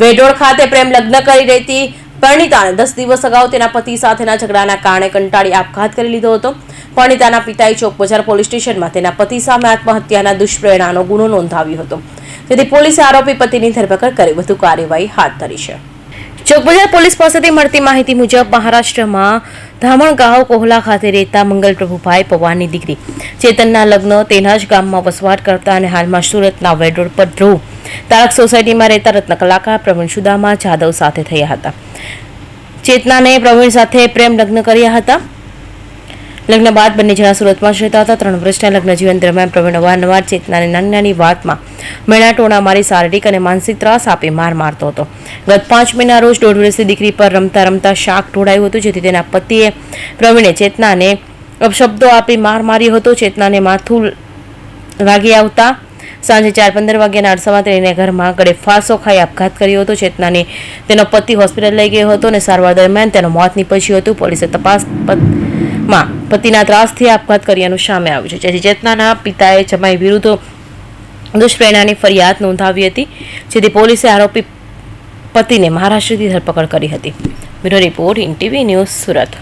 વેડોળ ખાતે પ્રેમ લગ્ન કરી રહેતી પરણિતાને દસ દિવસ અગાઉ તેના પતિ સાથેના ઝઘડાના કારણે કંટાળી આપઘાત કરી લીધો હતો. પરણિતાના પિતાએ ચોક બજાર પોલીસ સ્ટેશનમાં તેના પતિ સામે આત્મહત્યાના દુષ્પ્રેરણાનો ગુનો નોંધાવ્યો હતો. તેથી પોલીસે આરોપી પતિની ધરપકડ કરી વધુ કાર્યવાહી હાથ ધરી છે. ચોકબજાર પોલીસ પાસેથી મળતી માહિતી મુજબ મહારાષ્ટ્રમાં ધામણગાંવ કોહલા ખાતે રહેતા મંગલ પ્રભુભાઈ પવારની દીકરી ચેતનના લગ્ન તેના જ ગામમાં વસવાટ કરતા અને હાલમાં સુરતના વેડરોડ પર ધ્રુવ તારક સોસાયટીમાં રહેતા રત્ન કલાકાર પ્રવીણ સુદામા જાદવ સાથે થયા હતા. ચેતનાને પ્રવીણ સાથે પ્રેમ લગ્ન કર્યા હતા. લગ્ન બાદ બંને જણા સુરતમાં જતા હતા. ત્રણ વર્ષના લગ્ન જીવન દરમિયાન પ્રવીણ અવારનવાર ચેતનાને નાની નાની વાતમાં મેણા ટોણા મારી શારીરિક અને માનસિક ત્રાસ આપી માર મારતો હતો. ગત પાંચ મહિના રોજ દોઢ વર્ષની દીકરી પર રમતા રમતા શાક ઢોળાયું હતું, જેથી તેના પતિએ પ્રવીણે ચેતનાને અપશબ્દો આપી માર માર્યો હતો. ચેતનાને માથું વાગી આવતા સાંજે ચાર પંદર વાગ્યાના અરસામાં તેણીને ઘરમાં ગળે ફાંસો ખાઈ આપઘાત કર્યો હતો. ચેતનાને તેનો પતિ હોસ્પિટલ લઈ ગયો હતો અને સારવાર દરમિયાન તેનું મોત નીપજ્યું હતું. પોલીસે તપાસ પ- માં પતિના ત્રાસથી આપઘાત કર્યાનું સામે આવ્યું છે. જેથી ચેતનાના પિતાએ જમાઈ વિરુદ્ધ દુષ્પ્રેરણાની ફરિયાદ નોંધાવી હતી, જેથી પોલીસે આરોપી પતિને મહારાષ્ટ્રથી ધરપકડ કરી હતી. Bureau report, in TV news Surat.